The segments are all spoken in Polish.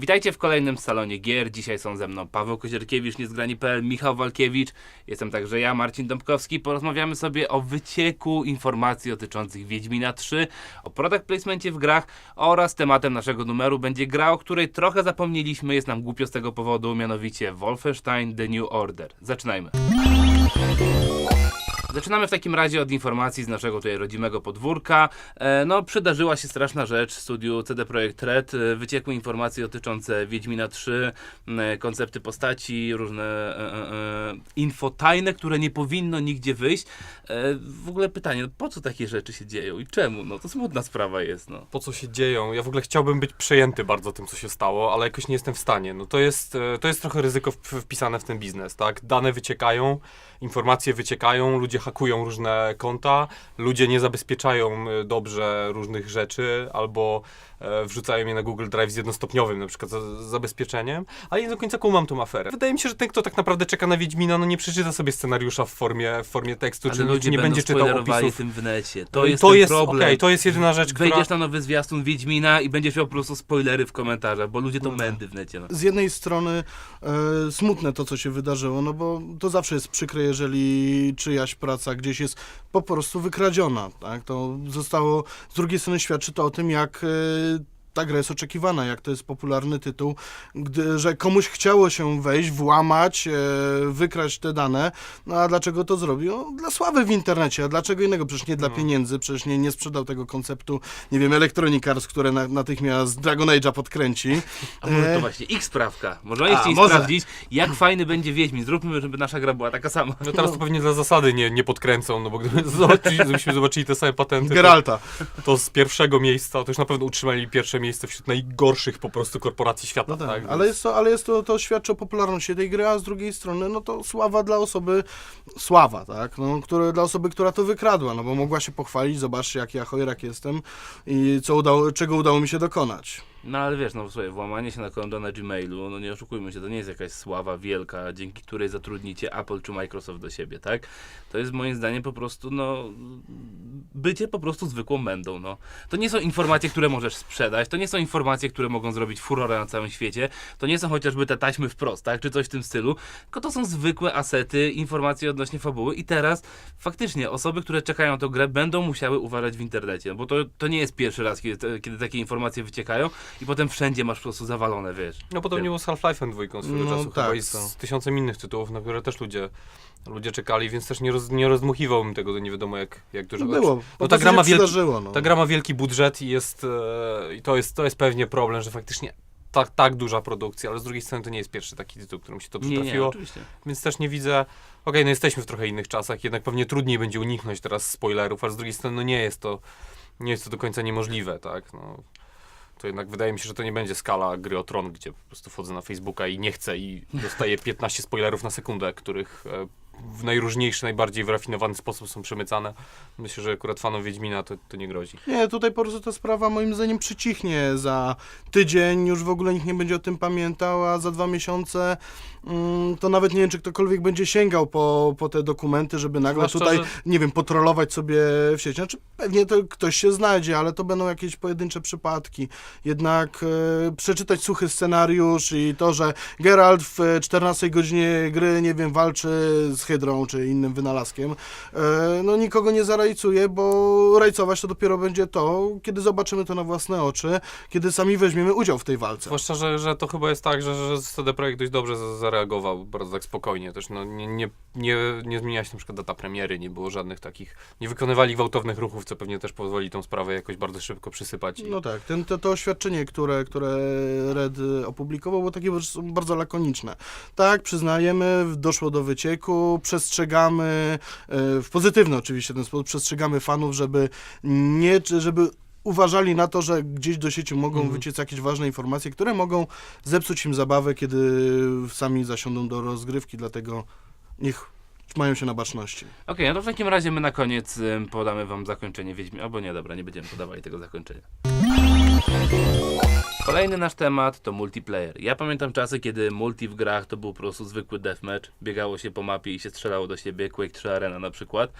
Witajcie w kolejnym salonie gier. Dzisiaj są ze mną Paweł Kozierkiewicz, niezgrani.pl, Michał Walkiewicz. Jestem także ja, Marcin Dąbkowski. Porozmawiamy sobie o wycieku informacji dotyczących Wiedźmina 3, o product placemencie w grach oraz tematem naszego numeru będzie gra, o której trochę zapomnieliśmy. Jest nam głupio z tego powodu, mianowicie Wolfenstein The New Order. Zaczynajmy. Zaczynamy w takim razie od informacji z naszego tutaj rodzimego podwórka. E, no, przydarzyła się straszna rzecz w studiu CD Projekt Red. E, wyciekły informacje dotyczące Wiedźmina 3, e, koncepty postaci, różne info tajne, które nie powinno nigdzie wyjść. W ogóle pytanie, po co takie rzeczy się dzieją i czemu? No, to smutna sprawa jest, no. po co się dzieją. Ja w ogóle chciałbym być przejęty bardzo tym, co się stało, ale jakoś nie jestem w stanie. No to jest, to jest trochę ryzyko wpisane w ten biznes, tak? Dane wyciekają, informacje wyciekają, ludzie hakują różne konta, ludzie nie zabezpieczają e, dobrze różnych rzeczy albo e, wrzucają je na Google Drive z jednostopniowym na przykład zabezpieczeniem, ale nie do końca kumam tą aferę. Wydaje mi się, że ten, kto tak naprawdę czeka na Wiedźmina, no nie przeczyta sobie scenariusza w formie, w formie tekstu, Ale czy, ludzie nie będzie czytał opisów. tym w necie. To jest to ten jest, problem. okej, to jest jedyna rzecz, która... Wejdziesz na nowy zwiastun Wiedźmina i będziesz miał po prostu spoilery w komentarzach, bo ludzie to mędy w necie. No. z jednej strony e, smutne to, co się wydarzyło, no bo to zawsze jest przykre, jeżeli czyjaś praca gdzieś jest po prostu wykradziona, tak? To zostało, z drugiej strony świadczy to o tym, jak e, ta gra jest oczekiwana, jak to jest popularny tytuł, gdy, że komuś chciało się wejść, włamać, e, wykraść te dane, no a dlaczego to zrobił? No, dla sławy w internecie, a dlaczego innego? Przecież nie dla No. pieniędzy, przecież nie, nie sprzedał tego konceptu, nie wiem, Electronic Arts, które na, natychmiast Dragon Age'a podkręci. A może to E, właśnie ich sprawka. Może oni A, chcieli może. sprawdzić, jak fajny będzie Wiedźmin. Zróbmy, żeby nasza gra była taka sama. No teraz to pewnie dla zasady nie, nie podkręcą, no bo gdyby zobaczyli, gdybyśmy zobaczyli te same patenty, to, Geralta. to z pierwszego miejsca, to już na pewno utrzymali pierwsze miejsce wśród najgorszych po prostu korporacji świata, No tak, tak? ale, jest to, ale jest to, to świadczy o popularności tej gry, a z drugiej strony, no to sława dla osoby, sława, tak, no, które, dla osoby, która to wykradła, no bo mogła się pochwalić, zobaczcie jaki ja chojrak jestem i co udało, czego udało mi się dokonać. No ale wiesz, no słuchaj, włamanie się na konto na Gmailu, no nie oszukujmy się, to nie jest jakaś sława wielka, dzięki której zatrudnicie Apple czy Microsoft do siebie, tak? To jest moim zdaniem po prostu, no, bycie po prostu zwykłą mędą, no. To nie są informacje, które możesz sprzedać, to nie są informacje, które mogą zrobić furorę na całym świecie, to nie są chociażby te taśmy wprost, tak? Czy coś w tym stylu, tylko to są zwykłe asety, informacje odnośnie fabuły i teraz faktycznie osoby, które czekają tę grę będą musiały uważać w internecie, bo to, to nie jest pierwszy raz, kiedy, kiedy takie informacje wyciekają i potem wszędzie masz po prostu zawalone, wiesz. No podobnie było z Half-Life'em dwójką swego No czasu tak, chyba i z tysiącem innych tytułów, na które też ludzie, ludzie czekali, więc też nie, roz, nie rozdmuchiwałbym tego do nie wiadomo jak, jak dużo. No było, No ta gra się ma wielki- no. Ta gra ma wielki budżet i jest, e, i to jest, to jest pewnie problem, że faktycznie tak, tak duża produkcja, ale z drugiej strony to nie jest pierwszy taki tytuł, którym się to Nie, nie, przytrafiło. oczywiście. Więc też nie widzę. Okej, no jesteśmy w trochę innych czasach, jednak pewnie trudniej będzie uniknąć teraz spoilerów, ale z drugiej strony no nie jest to, nie jest to do końca niemożliwe, tak? No, to jednak wydaje mi się, że to nie będzie skala gry o tron, gdzie po prostu wchodzę na Facebooka i nie chcę i dostaję 15 spoilerów na sekundę, których e, w najróżniejszy, najbardziej wyrafinowany sposób są przemycane. Myślę, że akurat fanom Wiedźmina to, to nie grozi. Nie, tutaj po prostu ta sprawa moim zdaniem przycichnie za tydzień, już w ogóle nikt nie będzie o tym pamiętał, a za dwa miesiące mm, to nawet nie wiem, czy ktokolwiek będzie sięgał po, po te dokumenty, żeby nagle Zwłaszcza, tutaj, że- nie wiem, potrolować sobie w sieci. Znaczy pewnie to ktoś się znajdzie, ale to będą jakieś pojedyncze przypadki. Jednak e, przeczytać suchy scenariusz i to, że Geralt w e, 14 godzinie gry, nie wiem, walczy z Hydrą czy innym wynalazkiem, e, no nikogo nie zarajcuje, bo rajcować to dopiero będzie to, kiedy zobaczymy to na własne oczy, kiedy sami weźmiemy udział w tej walce. Zwłaszcza, że, że to chyba jest tak, że, że CD Projekt dość dobrze za- zareagował, bardzo tak spokojnie też. No, nie, nie, nie, nie się na przykład data premiery, nie było żadnych takich, nie wykonywali gwałtownych ruchów, co pewnie też pozwoli tą sprawę jakoś bardzo szybko przysypać. I, No tak, ten, to, to oświadczenie, które, które Red opublikował, było takie bardzo lakoniczne. Tak, przyznajemy, doszło do wycieku, przestrzegamy, y, w pozytywny oczywiście ten sposób, przestrzegamy fanów, żeby nie, żeby uważali na to, że gdzieś do sieci mogą Mhm. wyciec jakieś ważne informacje, które mogą zepsuć im zabawę, kiedy sami zasiądą do rozgrywki, dlatego niech mają się na baczności. Okej, no to w takim razie my na koniec podamy wam zakończenie Wiedźmi. Albo nie, dobra, nie będziemy podawali tego zakończenia. Kolejny nasz temat to multiplayer. Ja pamiętam czasy, kiedy multi w grach to był po prostu zwykły deathmatch. Biegało się po mapie i się strzelało do siebie, Quake 3 Arena na przykład.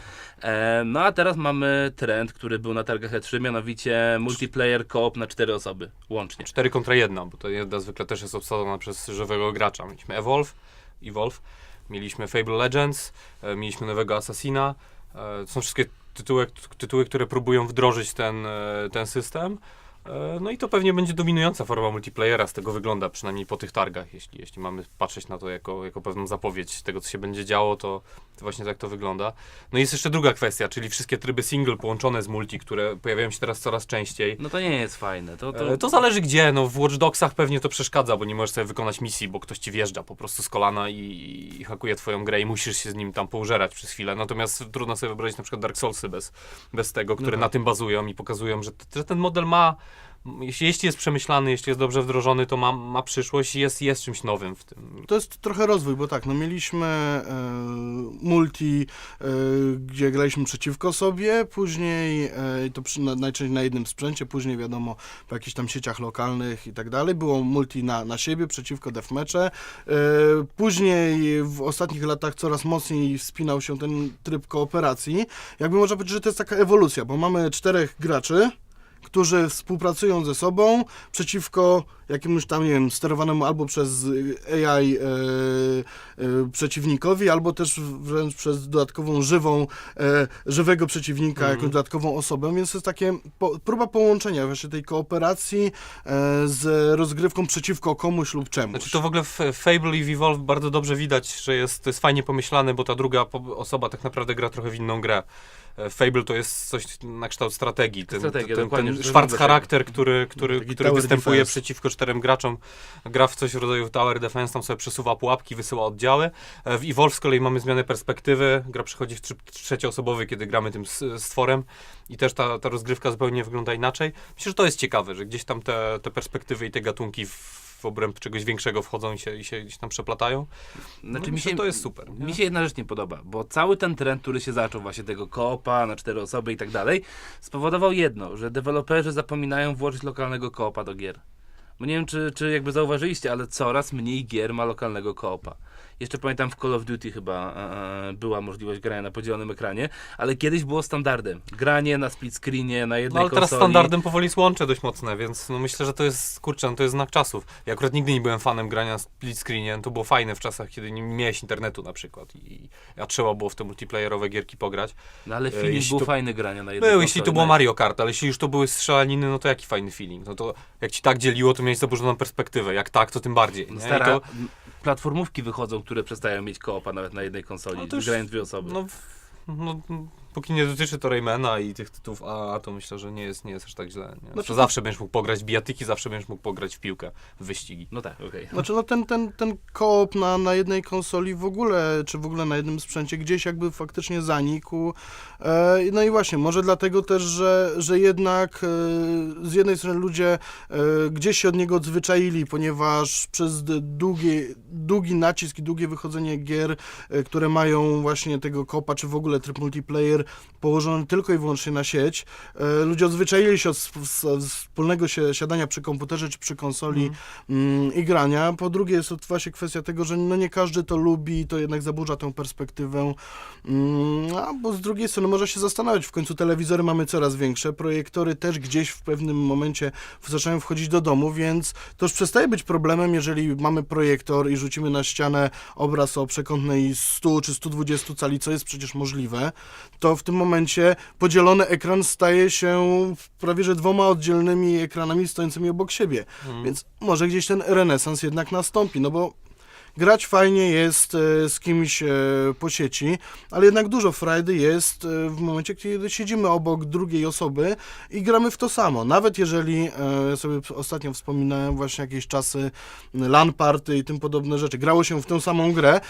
E, no a teraz mamy trend, który był na targach E3, mianowicie multiplayer co-op na cztery osoby łącznie. 4 kontra 1, bo to jedna zwykle też jest obsadzona przez żywego gracza. Mieliśmy Evolve, Evolve, mieliśmy Fable Legends, e, mieliśmy nowego Assassina. E, to są wszystkie tytuły, tytuły, które próbują wdrożyć ten, e, ten system. E, No i to pewnie będzie dominująca forma multiplayera, z tego wygląda, przynajmniej po tych targach. Jeśli, jeśli mamy patrzeć na to jako, jako pewną zapowiedź tego, co się będzie działo, to, to właśnie tak to wygląda. No i jest jeszcze druga kwestia, czyli wszystkie tryby single połączone z multi, które pojawiają się teraz coraz częściej. No to nie jest fajne. To, to... To, to zależy gdzie, no w Watch Dogsach pewnie to przeszkadza, bo nie możesz sobie wykonać misji, bo ktoś ci wjeżdża po prostu z kolana i, i hakuje twoją grę i musisz się z nim tam poużerać przez chwilę. Natomiast trudno sobie wyobrazić na przykład Dark Soulsy bez, bez tego, które tak. na tym bazują i pokazują, że, że ten model ma, jeśli, jest przemyślany, jeśli jest dobrze wdrożony, to ma, ma przyszłość i jest, jest czymś nowym w tym. To jest trochę rozwój, bo tak, no mieliśmy e, multi, e, gdzie graliśmy przeciwko sobie, później e, to przy, na, najczęściej na jednym sprzęcie, później wiadomo w jakichś tam sieciach lokalnych i tak dalej. Było multi na, na siebie, przeciwko deathmatche. E, później w ostatnich latach coraz mocniej wspinał się ten tryb kooperacji. Jakby można powiedzieć, że to jest taka ewolucja, bo mamy czterech graczy, którzy współpracują ze sobą przeciwko jakiemuś tam, nie wiem, sterowanemu albo przez AI e, e, przeciwnikowi, albo też wręcz przez dodatkową żywą, e, żywego przeciwnika, Mhm. jakąś dodatkową osobę, więc to jest takie po, próba połączenia właśnie tej kooperacji e, z rozgrywką przeciwko komuś lub czemuś. Znaczy to w ogóle w Fable i w Evolve bardzo dobrze widać, że jest, to jest fajnie pomyślane, bo ta druga osoba tak naprawdę gra trochę w inną grę. E, Fable to jest coś na kształt strategii. Ten, Strategia, ten, ten szwarc charakter, który, który, Taki który występuje defense. przeciwko czterem graczom. Gra w coś w rodzaju Tower Defense, tam sobie przesuwa pułapki, wysyła oddziały. E, W Evolve z kolei mamy zmianę perspektywy. Gra przechodzi w trzecioosobowy, kiedy gramy tym stworem i też ta, ta rozgrywka zupełnie wygląda inaczej. Myślę, że to jest ciekawe, że gdzieś tam te, te perspektywy i te gatunki w, w obręb czegoś większego wchodzą i się, i się gdzieś tam przeplatają. Znaczy, no, mi się, to jest super. nie? Mi się jedna rzecz nie podoba, bo cały ten trend, który się zaczął właśnie tego koopa na cztery osoby i tak dalej, spowodował jedno, że deweloperzy zapominają włożyć lokalnego koopa do gier. Bo nie wiem, czy, czy jakby zauważyliście, ale coraz mniej gier ma lokalnego koopa. Jeszcze pamiętam w Call of Duty chyba e, była możliwość grania na podzielonym ekranie, ale kiedyś było standardem. Granie na split screenie, na No jednej ale teraz konsoli. standardem powoli jest łącze dość mocne, więc no myślę, że to jest, kurczę, no to jest znak czasów. Ja akurat nigdy nie byłem fanem grania na split screenie, to było fajne w czasach, kiedy nie miałeś internetu na przykład i a trzeba było w te multiplayerowe gierki pograć. No ale E, feeling jeśli był to- fajny grania na jednej Był, jeśli to było Mario Kart, ale jeśli już to były strzelaniny, no to jaki fajny feeling. No to jak ci tak dzieliło, to miałeś zaburzoną perspektywę. Jak tak, to tym bardziej. No Stara, to, platformówki wychodzą, które przestają mieć koopa nawet na jednej konsoli, No to już- grając dwie osoby. no, no, póki nie dotyczy to Raymana i tych tytułów AA, to myślę, że nie jest, nie jest aż tak źle. Nie? Znaczy zawsze będziesz mógł pograć w bijatyki, zawsze będziesz mógł pograć w piłkę, w wyścigi. No tak, okej. Znaczy no ten, ten, ten koop na, na jednej konsoli w ogóle, czy w ogóle na jednym sprzęcie gdzieś jakby faktycznie zanikł. E, no i właśnie, może dlatego też, że, że jednak e, z jednej strony ludzie e, gdzieś się od niego odzwyczaili, ponieważ przez d- długi, długi nacisk i długie wychodzenie gier, e, które mają właśnie tego kopa, czy w ogóle tryb multiplayer położony tylko i wyłącznie na sieć, e, ludzie odzwyczaili się od wspólnego się, siadania przy komputerze czy przy konsoli mm, i grania. Po drugie jest to właśnie kwestia tego, że no nie każdy to lubi, to jednak zaburza tę perspektywę. Mm, a bo z drugiej strony można się zastanawiać, w końcu telewizory mamy coraz większe, projektory też gdzieś w pewnym momencie zaczynają wchodzić do domu, więc to już przestaje być problemem, jeżeli mamy projektor i rzucimy na ścianę obraz o przekątnej 100 czy 120 cali, co jest przecież możliwe, to w tym momencie podzielony ekran staje się prawie że dwoma oddzielnymi ekranami stojącymi obok siebie. Mhm. Więc może gdzieś ten renesans jednak nastąpi, no bo grać fajnie jest e, z kimś e, po sieci, ale jednak dużo frajdy jest e, w momencie, kiedy siedzimy obok drugiej osoby i gramy w to samo. Nawet jeżeli, ja sobie ostatnio wspominałem właśnie jakieś czasy LAN party i tym podobne rzeczy, grało się w tę samą grę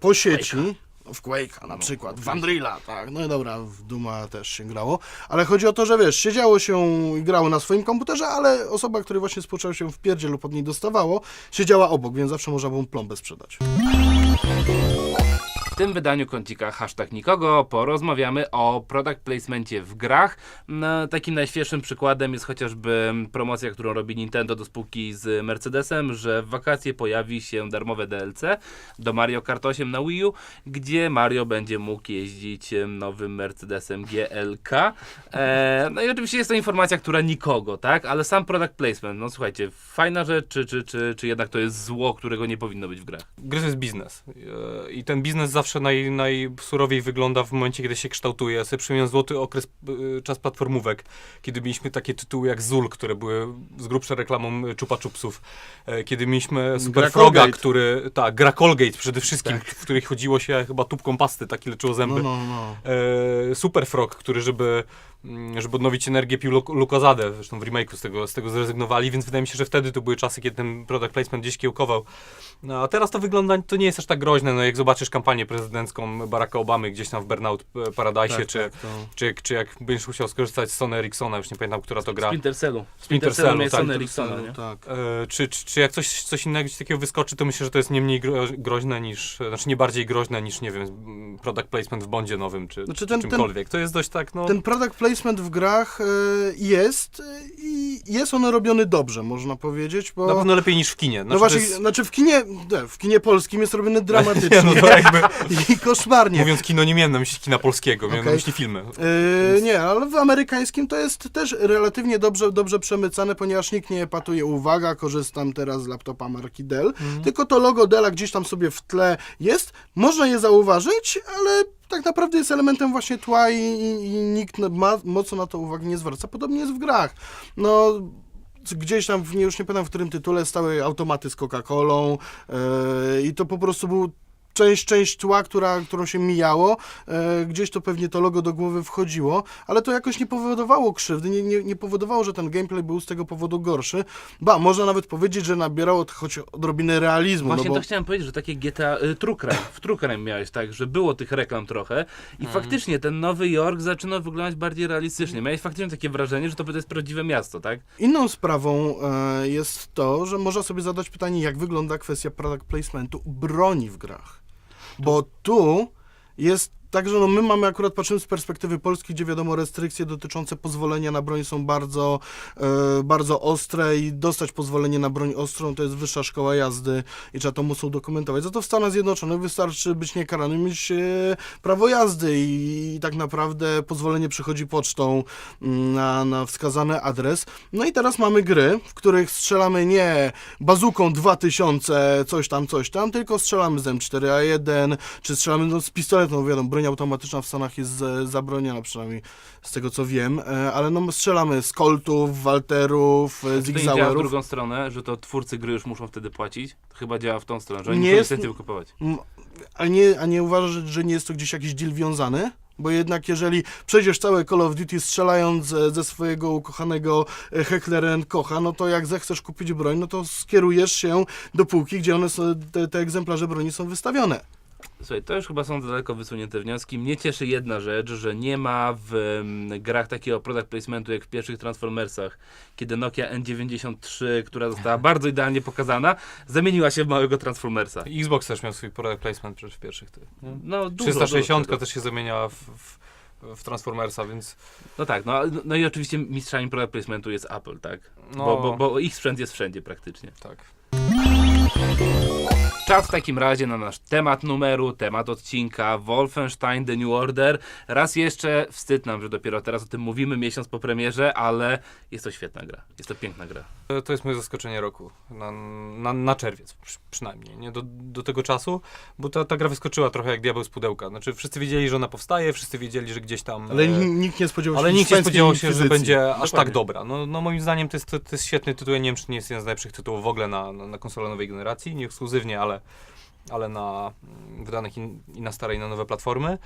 po sieci. W Quake'a na przykład, w Unreal'a, tak, no i dobra, w Duma też się grało, ale chodzi o to, że wiesz, siedziało się i grało na swoim komputerze, ale osoba, która właśnie spoczęła się w pierdzie lub od niej dostawało, siedziała obok, więc zawsze można było plombę sprzedać. W tym wydaniu kącika hashtag nikogo porozmawiamy o product placemencie w grach. No, takim najświeższym przykładem jest chociażby promocja, którą robi Nintendo do spółki z Mercedesem, że w wakacje pojawi się darmowe DLC do Mario Kart 8 na Wii U, gdzie Mario będzie mógł jeździć nowym Mercedesem GLK. E, no i oczywiście jest to informacja, która nikogo, tak? Ale sam product placement, no słuchajcie, fajna rzecz, czy, czy, czy, czy jednak to jest zło, którego nie powinno być w grach? Gry to jest biznes. E, I ten biznes zawsze naj, najsurowiej wygląda w momencie, kiedy się kształtuje. Ja sobie przypomniałem złoty okres, e, czas platformówek, kiedy mieliśmy takie tytuły jak Zul, które były z grubszą reklamą e, Chupa Chupsów. E, Kiedy mieliśmy Super Froga, który, tak, gra Colgate przede wszystkim, w których chodziło się chyba tubką pasty, tak leczyło zęby. No, no, no. e, Super Frog, który żeby, żeby odnowić energię pił Luk- Lukazadę, zresztą w remake'u z tego, z tego zrezygnowali, więc wydaje mi się, że wtedy to były czasy, kiedy ten product placement gdzieś kiełkował. No, a teraz to wygląda, to nie jest aż tak groźne, no jak zobaczysz kampanię prezydencką Baracka Obamy gdzieś tam w Burnout e, Paradise, Tak, czy, tak, to... czy, czy jak będziesz musiał skorzystać z Sony Ericssona, już nie pamiętam, która to gra. Splinter Cellu. Splinter Cellu, jest tak. Sony Ericssona, nie? Tak. E, czy, czy, czy jak coś, coś innego ci takiego wyskoczy, to myślę, że to jest nie mniej gro, groźne niż, znaczy nie bardziej groźne niż, nie wiem, mm, product placement w Bondzie nowym, czy, Znaczy czy ten- ten- czymkolwiek. To jest dość tak, no... Ten product placement w grach e, jest e, i jest on robiony dobrze, można powiedzieć, bo... Na pewno lepiej niż w kinie. no Znaczy, właśnie, to jest, znaczy w kinie, nie, w kinie polskim jest robiony dramatycznie no to jakby, i koszmarnie. mówiąc kino, nie miałem na myśli kina polskiego, miałem na Okej. myśli filmy. Yy, nie, ale w amerykańskim to jest też relatywnie dobrze, dobrze przemycane, ponieważ nikt nie epatuje, uwaga, korzystam teraz z laptopa marki Dell, tylko to logo Della gdzieś tam sobie w tle jest, można je zauważyć, ale tak naprawdę jest elementem właśnie tła i, i, i nikt ma, mocno na to uwagi nie zwraca. Podobnie jest w grach. No, gdzieś tam, w, już nie pamiętam w którym tytule, stały automaty z Coca-Colą yy, i to po prostu był część, część tła, która, którą się mijało, e, gdzieś to pewnie to logo do głowy wchodziło, ale to jakoś nie powodowało krzywdy, nie, nie, nie powodowało, że ten gameplay był z tego powodu gorszy. Ba, można nawet powiedzieć, że nabierało to choć odrobinę realizmu, Właśnie no bo to chciałem powiedzieć, że takie GTA y, True Crime, w True Crime miałeś tak, że było tych reklam trochę i faktycznie ten Nowy Jork zaczyna wyglądać bardziej realistycznie. Miałeś faktycznie takie wrażenie, że to jest prawdziwe miasto, tak? Inną sprawą e, jest to, że można sobie zadać pytanie, jak wygląda kwestia product placementu broni w grach. Bo tu jest tak, że no my mamy akurat, patrzymy z perspektywy Polski, gdzie wiadomo restrykcje dotyczące pozwolenia na broń są bardzo, e, bardzo ostre i dostać pozwolenie na broń ostrą to jest wyższa szkoła jazdy i trzeba to mocno dokumentować. Za to w Stanach Zjednoczonych wystarczy być niekaranym, mieć e, prawo jazdy i, i tak naprawdę pozwolenie przychodzi pocztą mm, na, na wskazany adres. No i teraz mamy gry, w których strzelamy nie bazuką 2000 coś tam, coś tam, tylko strzelamy z M4A1, czy strzelamy no, z pistoletu, no wiadomo, broń automatyczna w Stanach jest e, zabroniona, przynajmniej z tego co wiem, e, ale no strzelamy z Coltów, Walterów, e, nie działa w drugą stronę, że to twórcy gry już muszą wtedy płacić? To chyba działa w tą stronę, że oni Nie muszą jest- licencję. M, A nie, a nie uważasz, że nie jest to gdzieś jakiś deal wiązany? Bo jednak jeżeli przejdziesz całe Call of Duty strzelając ze swojego ukochanego Heckler Kocha, no to jak zechcesz kupić broń, no to skierujesz się do półki, gdzie one są, te, te egzemplarze broni są wystawione. Słuchaj, to już chyba są daleko wysunięte wnioski. Mnie cieszy jedna rzecz, że nie ma w mm, grach takiego product placementu jak w pierwszych Transformersach, kiedy Nokia N93, która została bardzo idealnie pokazana, zamieniła się w małego Transformersa. Xbox też miał swój product placement przecież w pierwszych tych. No, dużo, 360 dużo też się zamieniała w, w, w Transformersa, więc No tak, no, no i oczywiście mistrzami product placementu jest Apple, tak? no, Bo, bo, bo ich sprzęt jest wszędzie praktycznie. tak. Czas w takim razie na nasz temat numeru, temat odcinka Wolfenstein The New Order. Raz jeszcze wstyd nam, że dopiero teraz o tym mówimy, miesiąc po premierze, ale jest to świetna gra. Jest to piękna gra. To- jest moje zaskoczenie roku, na, na, na czerwiec przy, przynajmniej, nie? Do, do tego czasu, bo ta, ta gra wyskoczyła trochę jak diabeł z pudełka. Znaczy wszyscy wiedzieli, że ona powstaje, wszyscy wiedzieli, że gdzieś tam... Ale e, nikt nie spodziewał się Ale nikt nie spodziewał się, że będzie aż Dokładnie. tak dobra. No, no moim zdaniem to jest, to, to jest świetny tytuł. Ja nie wiem, czy nie jest jeden z najlepszych tytułów w ogóle na, na, na konsolę nowej generacji. Nie ekskluzywnie, ale, ale na mm, wydanych i, i na stare i na nowe platformy.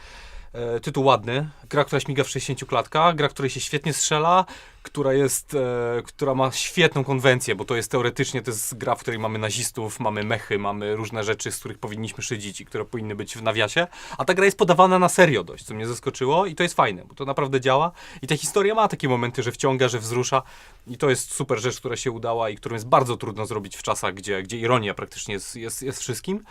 E, tytuł ładny, gra, która śmiga w 60 klatkach, gra, której się świetnie strzela, która jest, e, która ma świetną konwencję, bo to jest teoretycznie, to jest gra, w której mamy nazistów, mamy mechy, mamy różne rzeczy, z których powinniśmy szydzić i które powinny być w nawiasie, a ta gra jest podawana na serio dość, co mnie zaskoczyło i to jest fajne, bo to naprawdę działa. I ta historia ma takie momenty, że wciąga, że wzrusza i to jest super rzecz, która się udała i którą jest bardzo trudno zrobić w czasach, gdzie, gdzie ironia praktycznie jest, jest, jest wszystkim.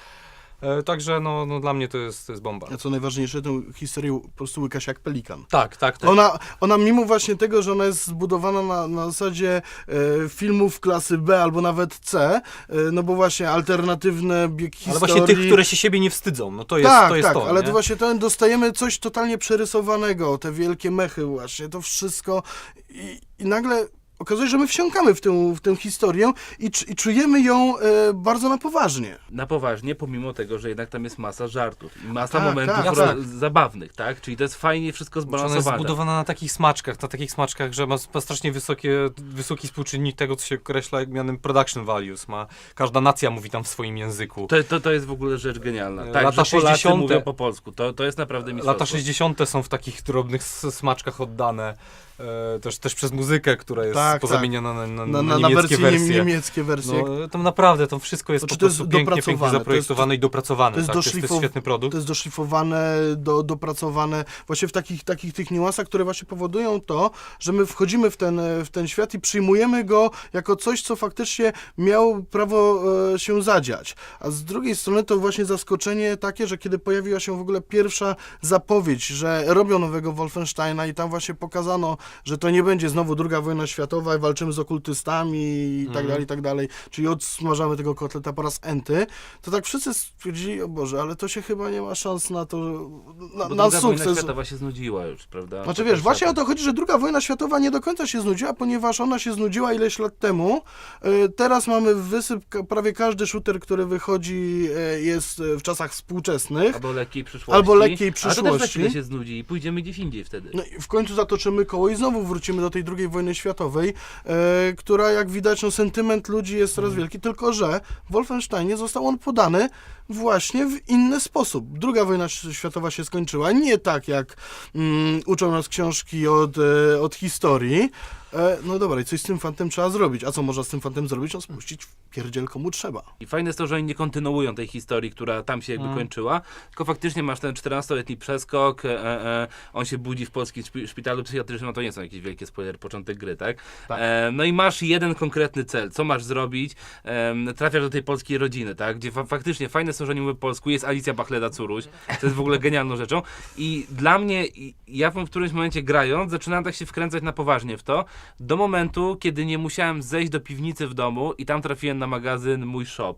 E, także no, no dla mnie to jest, to jest bomba. A co najważniejsze, tę historię po prostu łyka się jak pelikan. Tak, tak, tak. Ona, ona mimo właśnie tego, że ona jest zbudowana na, na zasadzie e, filmów klasy B albo nawet C, e, no bo właśnie alternatywne bieg Ale historii... właśnie tych, które się siebie nie wstydzą, no to jest tak, to. Jest tak, to ale nie? to właśnie ten, dostajemy coś totalnie przerysowanego, te wielkie mechy właśnie, to wszystko i, i nagle okazuje się, że my wsiąkamy w tę, w tę historię i, i czujemy ją e, bardzo na poważnie. Na poważnie, pomimo tego, że jednak tam jest masa żartów i masa Tak, momentów tak, ro- tak. zabawnych, tak? Czyli to jest fajnie wszystko Znaczy Ona jest zbalansowane. zbudowana na takich smaczkach, na takich smaczkach, że ma, strasznie wysokie, wysoki współczynnik tego, co się określa jak mianem production values. Ma, każda nacja mówi tam w swoim języku. To, to, to jest w ogóle rzecz genialna. Tak, lata że Polacy 60. mówią po polsku. To, to jest naprawdę mistrzostwo. Lata 60. są w takich drobnych s- smaczkach oddane. E, też, też przez muzykę, która jest Tak, pozamieniana na, na, Na, na, niemieckie wersje, wersje. niemieckie wersje. No, tam naprawdę, to wszystko jest Znaczy, po to jest prostu pięknie, pięknie zaprojektowane i dopracowane. to jest tak, to, jest, to jest świetny produkt. To jest doszlifowane, do, dopracowane właśnie w takich, takich tych niuansach, które właśnie powodują to, że my wchodzimy w ten, w ten świat i przyjmujemy go jako coś, co faktycznie miało prawo e, się zadziać. A z drugiej strony to właśnie zaskoczenie takie, że kiedy pojawiła się w ogóle pierwsza zapowiedź, że robią nowego Wolfensteina i tam właśnie pokazano, że to nie będzie znowu druga wojna światowa i walczymy z okultystami i tak Mhm. dalej, i tak dalej, czyli odsmażamy tego kotleta po raz enty, to tak wszyscy stwierdzili, o Boże, ale to się chyba nie ma szans na to, na, Bo na druga wojna sukces. światowa się znudziła już, prawda? Znaczy wiesz, właśnie o tak. to chodzi, że druga wojna światowa nie do końca się znudziła, ponieważ ona się znudziła ileś lat temu. E, Teraz mamy wysyp, prawie każdy shooter, który wychodzi e, jest e, w czasach współczesnych. Albo lekkiej przyszłości. Albo lekkiej Ale to też przyszłości. się znudzi i pójdziemy gdzieś indziej wtedy. No i w końcu zatoczymy koło i znowu wrócimy do tej drugiej wojny światowej, e, która jak widać, no sentyment ludzi jest coraz wielki, tylko że w Wolfensteinie został on podany właśnie w inny sposób. Druga wojna światowa się skończyła nie tak, jak mm, uczą nas książki od, e, od historii. E, no dobra, i coś z tym fantem trzeba zrobić. A co można z tym fantem zrobić? No spuścić w pierdziel komu trzeba. I fajne jest to, że oni nie kontynuują tej historii, która tam się jakby Mm. kończyła, tylko faktycznie masz ten 14-letni przeskok, e, e, on się budzi w polskim szpi- szpitalu psychiatrycznym, no to nie są jakieś wielkie spoilery, początek gry, tak? Tak. E, no i masz jeden konkretny cel, co masz zrobić, e, trafiasz do tej polskiej rodziny, tak? Gdzie fa faktycznie fajne są, że oni mówią po polsku, jest Alicja Bachleda-Curuś, to jest w ogóle genialną rzeczą i dla mnie, i- ja w którymś momencie grając, zaczynałem tak się wkręcać na poważnie w to, do momentu, kiedy nie musiałem zejść do piwnicy w domu i tam trafiłem na magazyn Mój Shop.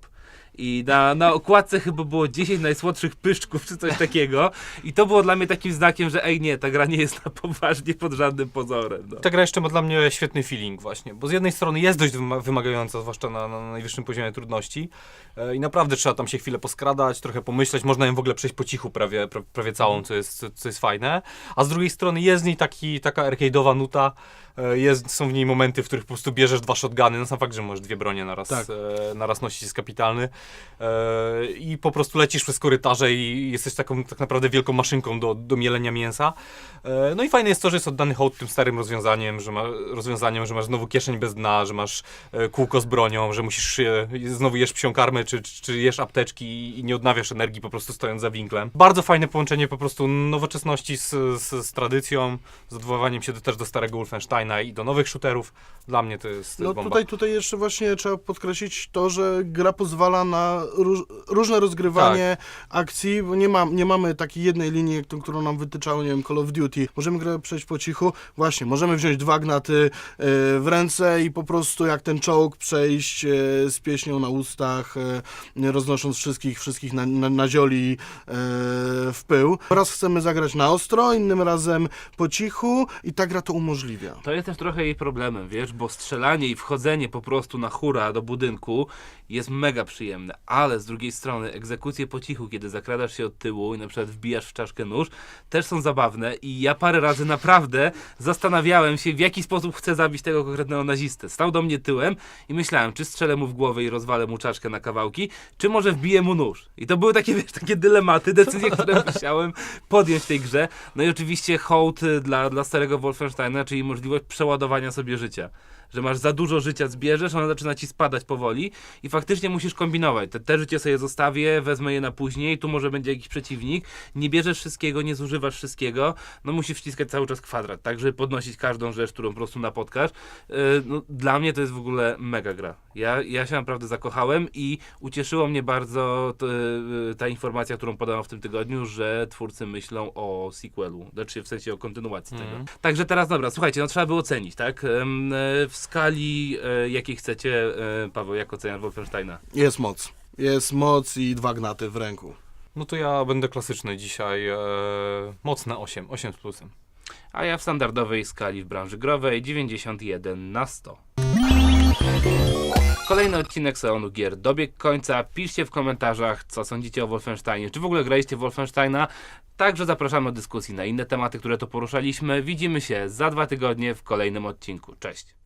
I na, na okładce chyba było 10 najsłodszych pyszczków czy coś takiego. I to było dla mnie takim znakiem, że ej nie, ta gra nie jest na poważnie pod żadnym pozorem. No. Ta gra jeszcze ma dla mnie świetny feeling właśnie, bo z jednej strony jest dość wyma- wymagająca, zwłaszcza na, na najwyższym poziomie trudności e, i naprawdę trzeba tam się chwilę poskradać, trochę pomyśleć, można ją w ogóle przejść po cichu prawie, pra, prawie całą, co jest, co, co jest fajne, a z drugiej strony jest w niej taki, taka arcade'owa nuta, jest, są w niej momenty, w których po prostu bierzesz dwa shotguny, no sam fakt, że możesz dwie bronie naraz, Tak. e, naraz nosić jest kapitalny e, i po prostu lecisz przez korytarze i jesteś taką tak naprawdę wielką maszynką do, do mielenia mięsa. E, No i fajne jest to, że jest oddany hołd tym starym rozwiązaniem, że, ma, rozwiązaniem, że masz znowu kieszeń bez dna, że masz e, kółko z bronią, że musisz e, znowu jesz psią karmę, czy, czy, czy jesz apteczki i nie odnawiasz energii po prostu stojąc za winklem. Bardzo fajne połączenie po prostu nowoczesności z, z, z tradycją, z odwoływaniem się do, też do starego Wolfensteina i do nowych shooterów. Dla mnie to jest, No bomba. tutaj, tutaj jeszcze właśnie trzeba podkreślić to, że gra pozwala na róż, różne rozgrywanie akcji, bo nie, ma, nie mamy takiej jednej linii, jak tą, którą nam wytyczało, nie wiem, Call of Duty. Możemy grę przejść po cichu. Właśnie, możemy wziąć dwa gnaty e, w ręce i po prostu jak ten czołg przejść e, z pieśnią na ustach, e, roznosząc wszystkich, wszystkich na, na, na zioli e, w pył. Raz chcemy zagrać na ostro, innym razem po cichu i ta gra to umożliwia. To jest też trochę jej problemem, wiesz, bo strzelanie i wchodzenie po prostu na hura do budynku jest mega przyjemne, ale z drugiej strony egzekucje po cichu, kiedy zakradasz się od tyłu i na przykład wbijasz w czaszkę nóż, też są zabawne i ja parę razy naprawdę zastanawiałem się, w jaki sposób chcę zabić tego konkretnego nazistę. Stał do mnie tyłem i myślałem, czy strzelę mu w głowę i rozwalę mu czaszkę na kawałki, czy może wbiję mu nóż. I to były takie, wiesz, takie dylematy, decyzje, które musiałem podjąć w tej grze. No i oczywiście hołd y, dla, dla starego Wolfensteina, czyli możliwość przeładowania sobie życia. Że masz za dużo życia, zbierzesz, ono zaczyna ci spadać powoli i faktycznie musisz kombinować. Te, te życie sobie zostawię, wezmę je na później, tu może będzie jakiś przeciwnik. Nie bierzesz wszystkiego, nie zużywasz wszystkiego, no musisz wciskać cały czas kwadrat, tak, żeby podnosić każdą rzecz, którą po prostu napotkasz. Yy, no, dla mnie to jest w ogóle mega gra. Ja, ja się naprawdę zakochałem i ucieszyło mnie bardzo t, yy, ta informacja, którą podano w tym tygodniu, że twórcy myślą o sequelu, znaczy w sensie o kontynuacji Mhm. tego. Także teraz dobra, słuchajcie, no trzeba by ocenić, tak? E, W skali e, jakiej chcecie, e, Paweł, jak oceniasz Wolfensteina? Jest moc. Jest moc i dwa gnaty w ręku. No to ja będę klasyczny dzisiaj. E, mocne 8, 8 z plusem. A ja w standardowej skali w branży growej 91 na 100. Kolejny odcinek salonu gier dobiegł końca. Piszcie w komentarzach, co sądzicie o Wolfensteinie. Czy w ogóle graliście w Wolfensteina? Także zapraszamy do dyskusji na inne tematy, które tu poruszaliśmy. Widzimy się za dwa tygodnie w kolejnym odcinku. Cześć!